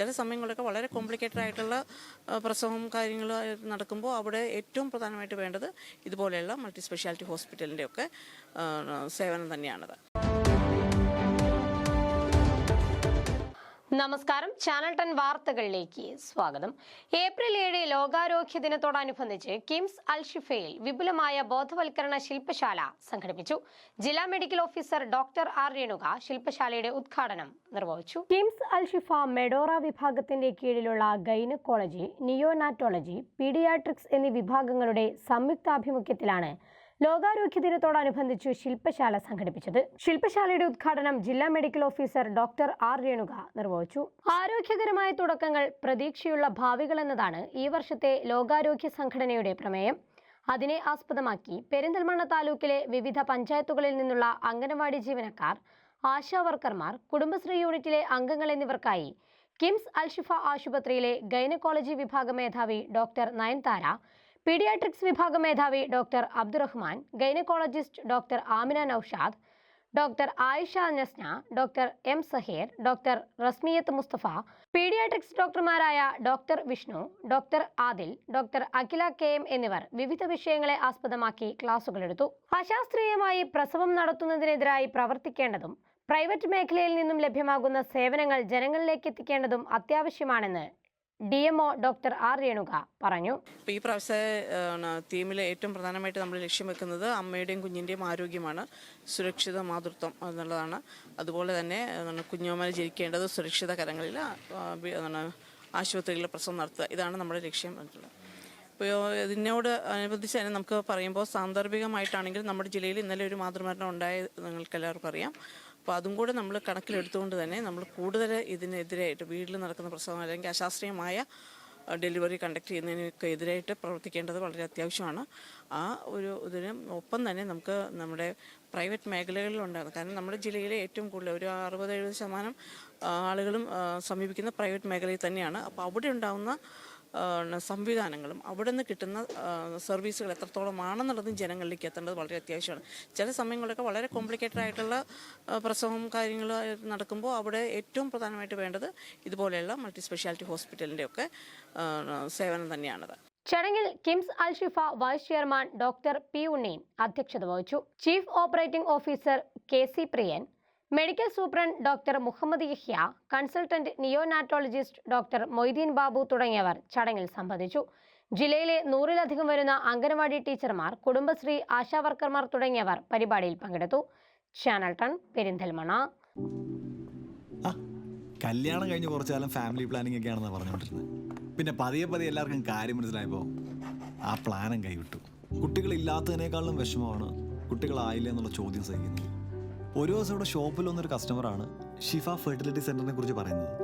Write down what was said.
ചില സമയങ്ങളിലൊക്കെ വളരെ കോംപ്ലിക്കേറ്റഡ് ആയിട്ടുള്ള പ്രസവം കാര്യങ്ങൾ നടക്കുമ്പോൾ അവിടെ ഏറ്റവും പ്രധാനമായിട്ട് വേണ്ടത് ഇതുപോലെയുള്ള മൾട്ടി സ്പെഷ്യാലിറ്റി ഹോസ്പിറ്റലിന്റെ ഒക്കെ സേവനം തന്നെയാണത്. നമസ്കാരം. ചാനൽ ടെൻ വാർത്തകളിലേക്ക് സ്വാഗതം. ഏപ്രിൽ ഏഴ് ലോകാരോഗ്യ ദിനത്തോടനുബന്ധിച്ച് കിംസ് അൽഷിഫയിൽ വിപുലമായ ബോധവൽക്കരണ ശില്പശാല സംഘടിപ്പിച്ചു. ജില്ലാ medical officer doctor R Renuka ശില്പശാലയുടെ ഉദ്ഘാടനം നിർവഹിച്ചു. കിംസ് അൽഷിഫ മെഡോറ വിഭാഗത്തിന്റെ കീഴിലുള്ള ഗൈനക്കോളജി നിയോനാറ്റോളജി പീഡിയാട്രിക്സ് എന്നീ വിഭാഗങ്ങളുടെ സംയുക്താഭിമുഖ്യത്തിലാണ് ലോകാരോഗ്യ ദിനത്തോടനുബന്ധിച്ചു ശില്പശാല സംഘടിപ്പിച്ചത്. ശില്പശാലയുടെ ഉദ്ഘാടനം ജില്ലാ medical officer doctor R Renuka നിർവഹിച്ചു. ആരോഗ്യകരമായ തുടക്കങ്ങൾ പ്രതീക്ഷയുള്ള ഭാവികൾ എന്നതാണ് ഈ വർഷത്തെ ലോകാരോഗ്യ സംഘടനയുടെ പ്രമേയം. അതിനെ ആസ്പദമാക്കി പെരിന്തൽമണ്ണ താലൂക്കിലെ വിവിധ പഞ്ചായത്തുകളിൽ നിന്നുള്ള അംഗനവാടി ജീവനക്കാർ ആശാ വർക്കർമാർ കുടുംബശ്രീ യൂണിറ്റിലെ അംഗങ്ങൾ എന്നിവർക്കായി കിംസ് അൽഷിഫ ആശുപത്രിയിലെ ഗൈനക്കോളജി വിഭാഗ മേധാവി ഡോക്ടർ നയൻതാര പീഡിയാട്രിക്സ് വിഭാഗം മേധാവി doctor Abdurahman gynaecologist doctor Amina Naushad doctor Ayisha Nasna doctor M Saheer doctor Rasmiyath Musthafa paediatrics ഡോക്ടർമാരായ doctor Vishnu doctor Adil doctor Akhila K M എന്നിവർ വിവിധ വിഷയങ്ങളെ ആസ്പദമാക്കി ക്ലാസുകളെടുത്തു അശാസ്ത്രീയമായി പ്രസവം നടത്തുന്നതിനെതിരായി പ്രവർത്തിക്കേണ്ടതും പ്രൈവറ്റ് മേഖലയിൽ നിന്നും ലഭ്യമാകുന്ന സേവനങ്ങൾ ജനങ്ങളിലേക്ക് എത്തിക്കേണ്ടതും അത്യാവശ്യമാണെന്ന് D MO doctor R Renuka പറഞ്ഞു. ഈ പ്രാവശ്യത്തെ തീമിൽ ഏറ്റവും പ്രധാനമായിട്ട് നമ്മൾ ലക്ഷ്യം വെക്കുന്നത് അമ്മയുടെയും കുഞ്ഞിന്റെയും ആരോഗ്യമാണ്. സുരക്ഷിത മാതൃത്വം എന്നുള്ളതാണ്. അതുപോലെ തന്നെ കുഞ്ഞുമാരെ ജനിക്കേണ്ടത് സുരക്ഷിത കരങ്ങളിൽ ആശുപത്രികളിൽ പ്രസവം നടത്തുക. ഇതാണ് നമ്മുടെ ലക്ഷ്യം ഇപ്പോൾ ഇതിനോട് അനുബന്ധിച്ച് തന്നെ നമുക്ക് പറയുമ്പോൾ സാന്ദർഭികമായിട്ടാണെങ്കിൽ നമ്മുടെ ജില്ലയിൽ ഇന്നലെ ഒരു മാതൃമരണം ഉണ്ടായത് നിങ്ങൾക്ക് എല്ലാവർക്കും അറിയാം. അപ്പോൾ അതും കൂടെ നമ്മൾ കണക്കിലെടുത്തുകൊണ്ട് തന്നെ നമ്മൾ കൂടുതൽ ഇതിനെതിരായിട്ട് വീട്ടിൽ നടക്കുന്ന പ്രസവം അല്ലെങ്കിൽ അശാസ്ത്രീയമായ ഡെലിവറി കണ്ടക്ട് ചെയ്യുന്നതിനൊക്കെ എതിരായിട്ട് പ്രവർത്തിക്കേണ്ടത് വളരെ അത്യാവശ്യമാണ്. ആ ഒരു ഇതിന് ഒപ്പം തന്നെ നമുക്ക് നമ്മുടെ പ്രൈവറ്റ് മേഖലകളിലുണ്ടായിരുന്നു കാരണം നമ്മുടെ ജില്ലയിലെ ഏറ്റവും കൂടുതൽ ഒരു അറുപത് എഴുപത് ശതമാനം ആളുകളും സമീപിക്കുന്ന പ്രൈവറ്റ് മേഖലയിൽ തന്നെയാണ്. അപ്പോൾ അവിടെ ഉണ്ടാകുന്ന സംവിധാനങ്ങളും. അവിടെ നിന്ന് കിട്ടുന്ന സർവീസുകൾ എത്രത്തോളം എത്രത്തോളമാണെന്നുള്ളതും ജനങ്ങളിലേക്ക് എത്തേണ്ടത് വളരെ അത്യാവശ്യമാണ്. ചില സമയങ്ങളിലൊക്കെ വളരെ കോംപ്ലിക്കേറ്റഡ് ആയിട്ടുള്ള പ്രസവം കാര്യങ്ങൾ നടക്കുമ്പോൾ അവിടെ ഏറ്റവും പ്രധാനമായിട്ട് വേണ്ടത് ഇതുപോലെയുള്ള മൾട്ടി സ്പെഷ്യാലിറ്റി ഹോസ്പിറ്റലിന്റെ ഒക്കെ സേവനം തന്നെയാണത്. ചടങ്ങിൽ KIMS Alshifa vice chairman doctor P Unneen അധ്യക്ഷത വഹിച്ചു. Chief operating officer K C Priyan medical superintendent doctor Muhammad Yahya consultant neonatologist doctor Moideen Babu തുടങ്ങിയവർ ചടങ്ങിൽ സംബന്ധിച്ചു. ജില്ലയിലെ നൂറിലധികം വരുന്ന അംഗനവാടി ടീച്ചർമാർ കുടുംബശ്രീ ആശാവർക്കർമാർ തുടങ്ങിയവർ പരിപാടിയിൽ പങ്കെടുത്തു. ചാനൽ ടൺ പെരിന്തൽമണ കല്യാണം കഴിഞ്ഞ് കുറച്ചു കാലം ഫാമിലി പ്ലാനിംഗ് ഒക്കെ ആണെന്ന് പറഞ്ഞുകൊണ്ടിരുന്നത് പിന്നെ പതിയെ പതിയെ എല്ലാവർക്കും കാര്യം മനസ്സിലായപ്പോൾ ആ പ്ലാനും കൈവിട്ടു. കുട്ടികളില്ലാത്തതിനേക്കാളും വിഷമമാണ് കുട്ടികളായില്ല എന്നുള്ള ചോദ്യം സഹിക്കുന്നത് ഒരു ദിവസം ഇവിടെ ഷോപ്പിൽ വന്നൊരു കസ്റ്റമറാണ് ഷിഫ ഫെർട്ടിലിറ്റി സെന്ററിനെ കുറിച്ച് പറയുന്നത്.